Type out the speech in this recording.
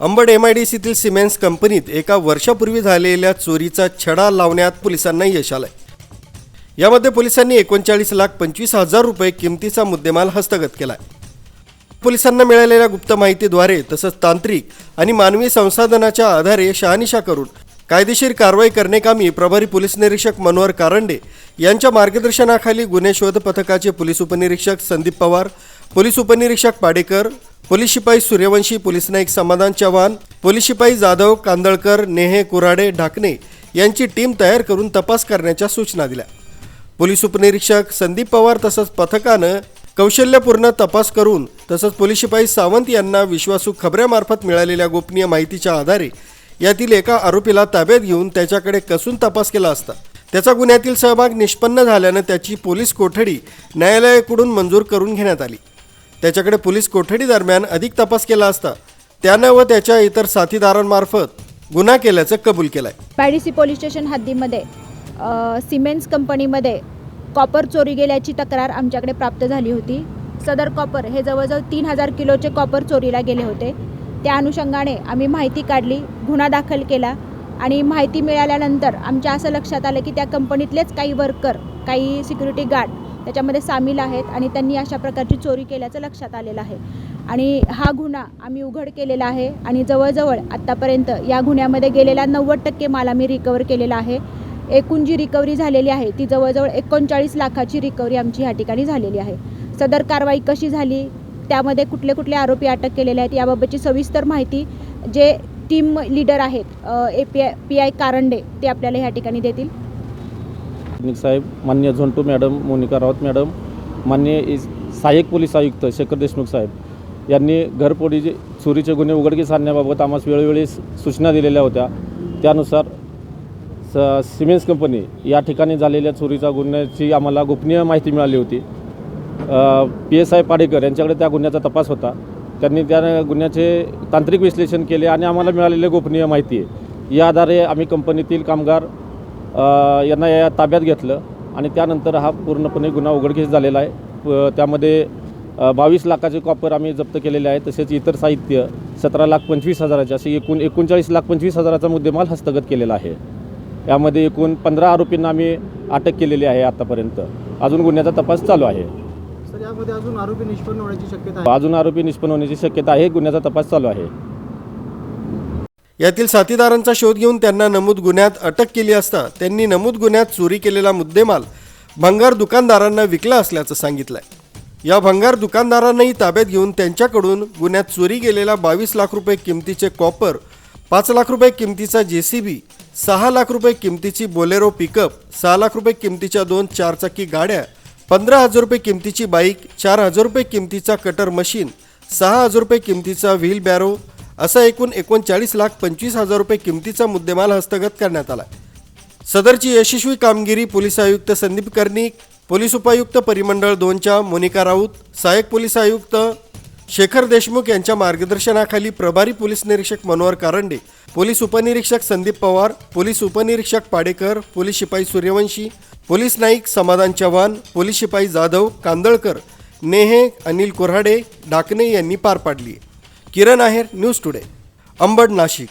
Ambad M I D सीतील cements कंपनीत एका वर्षापूर्वी झालेल्या चोरीचा छडा लावण्यात पोलिसांना यश आलंय. यामध्ये पोलिसांनी एकोणचाळीस लाख पंचवीस हजार रुपये किमतीचा मुद्देमाल हस्तगत केलाय. पोलिसांना मिळालेल्या गुप्त माहितीद्वारे तसंच तांत्रिक आणि मानवी संसाधनाच्या आधारे शहानिशा करून कायदेशीर कारवाई करण्याकामी प्रभारी पोलीस निरीक्षक मनोहर कारंडे यांच्या मार्गदर्शनाखाली गुन्हे शोध पथकाचे पोलीस उपनिरीक्षक संदीप पवार पोलीस उपनिरीक्षक पाडेकर पोलीस शिपाई सूर्यवंशी पोलीस नाईक समाधान चव्हाण पोलीस शिपाई जाधव कांदळकर नेहे कुराडे ढाकणे यांची टीम तयार करून तपास करण्याच्या सूचना दिल्या. पोलीस उपनिरीक्षक संदीप पवार तसंच पथकानं कौशल्यपूर्ण तपास करून तसंच पोलीस शिपाई सावंत यांना विश्वासू खबऱ्यामार्फत मिळालेल्या गोपनीय माहितीच्या आधारे यातील एका आरोपीला ताब्यात घेऊन त्याच्याकडे कसून तपास केला असता. त्याचा गुन्ह्यातील सहभाग निष्पन्न झाल्यानं त्याची पोलीस कोठडी न्यायालयाकडून मंजूर करून घेण्यात आली. त्याच्याकडे पोलीस कोठडी दरम्यान अधिक तपास केला असता त्यानं व त्याच्या इतर साथीदारांमार्फत गुन्हा केल्याचं कबूल केलंय. पॅडिसी पोलीस स्टेशन हद्दीमध्ये अ, सिमेंट्स कंपनीमध्ये कॉपर चोरी गेल्याची तक्रार आमच्याकडे प्राप्त झाली होती. सदर कॉपर हे जवळजवळ तीन हजार किलोचे कॉपर चोरीला गेले होते. त्या अनुषंगाने आम्ही माहिती काढली गुन्हा दाखल केला आणि माहिती मिळाल्यानंतर आमच्या असं लक्षात आलं की त्या कंपनीतलेच काही वर्कर काही सिक्युरिटी गार्ड त्याच्यामध्ये सामील आहेत आणि त्यांनी अशा प्रकारची चोरी केल्याचं लक्षात आलेलं आहे. आणि हा गुन्हा आम्ही उघड केलेला आहे आणि जवळजवळ आत्तापर्यंत या गुन्ह्यामध्ये गेलेला नव्वद टक्के माल आम्ही रिकवर केलेला आहे. एकूण जी रिकव्हरी झालेली आहे ती जवळजवळ एकोणचाळीस लाखाची रिकव्हरी आमची ह्या ठिकाणी झालेली आहे. सदर कारवाई कशी झाली त्यामध्ये कुठले कुठले आरोपी अटक केलेले आहेत याबाबतची सविस्तर माहिती जे टीम लीडर आहेत A P I P I Karande ते आपल्याला ह्या ठिकाणी देतील. साहेब मान्य झोंटू मॅडम मोनिका राऊत मॅडम मान्य सहाय्यक पोलीस आयुक्त शेखर देशमुख साहेब यांनी घरपोडी चोरीचे गुन्हे उघडकीस आणण्याबाबत आम्हास वेळोवेळी सूचना दिलेल्या होत्या. त्यानुसार स सिमेंट्स कंपनी या ठिकाणी झालेल्या चोरीचा गुन्ह्याची आम्हाला गोपनीय माहिती मिळाली होती. पी एस आय पाडेकर यांच्याकडे त्या गुन्ह्याचा तपास होता. त्यांनी त्या गुन्ह्याचे तांत्रिक विश्लेषण केले आणि आम्हाला मिळालेली गोपनीय माहिती आहे. या आधारे आम्ही कंपनीतील कामगार यांना या ताब्यात घेतलं आणि त्यानंतर हा पूर्णपणे गुन्हा उघडकीस झालेला आहे. त्यामध्ये बावीस लाखाचे कॉपर आम्ही जप्त केलेले आहे तसेच इतर साहित्य सतरा लाख पंचवीस हजाराचे असे एकूण एकोणचाळीस लाख पंचवीस हजाराचा मुद्देमाल हस्तगत केलेला आहे. यामध्ये एकूण पंधरा आरोपींना आम्ही अटक केलेली आहे आतापर्यंत. अजून गुन्ह्याचा तपास चालू आहे. सर यामध्ये अजून आरोपी निष्पन्न होण्याची शक्यता आहे. अजून आरोपी निष्पन्न होण्याची शक्यता आहे गुन्ह्याचा तपास चालू आहे. यातील साथीदारांचा शोध घेऊन त्यांना नमूद गुन्ह्यात अटक केली असता त्यांनी नमूद गुन्ह्यात चोरी केलेला मुद्देमाल भंगार दुकानदारांना विकला असल्याचं सांगितलंय. या भंगार दुकानदारांनाही ताब्यात घेऊन त्यांच्याकडून गुन्ह्यात चोरी गेलेला बावीस लाख रुपये किमतीचे कॉपर पाच लाख रुपये किमतीचा जे सी बी सहा लाख रुपये किमतीची बोलेरो पिकअप सहा लाख रुपये किमतीच्या दोन चारचाकी गाड्या पंधरा हजार रुपये किमतीची बाईक चार हजार रुपये किमतीचा कटर मशीन सहा हजार रुपये किमतीचा व्हील बॅरो असा एकूण एकोणचाळीस लाख पंचवीस हजार रुपये किमतीचा मुद्देमाल हस्तगत करण्यात आला. सदरची यशस्वी कामगिरी पोलीस आयुक्त संदीप कर्णिक पोलीस उपायुक्त परिमंडळ दोनच्या मोनिका राऊत सहाय्यक पोलीस आयुक्त शेखर देशमुख यांच्या मार्गदर्शनाखाली प्रभारी पोलीस निरीक्षक मनोहर कारंडे पोलीस उपनिरीक्षक संदीप पवार पोलीस उपनिरीक्षक पाडेकर पोलीस शिपाई सूर्यवंशी पोलीस नाईक समाधान चव्हाण पोलीस शिपाई जाधव कांदळकर नेहे अनिल कोऱ्हाडे डाकणे यांनी पार पाडली. Kiran Aher news today Ambad Nashik.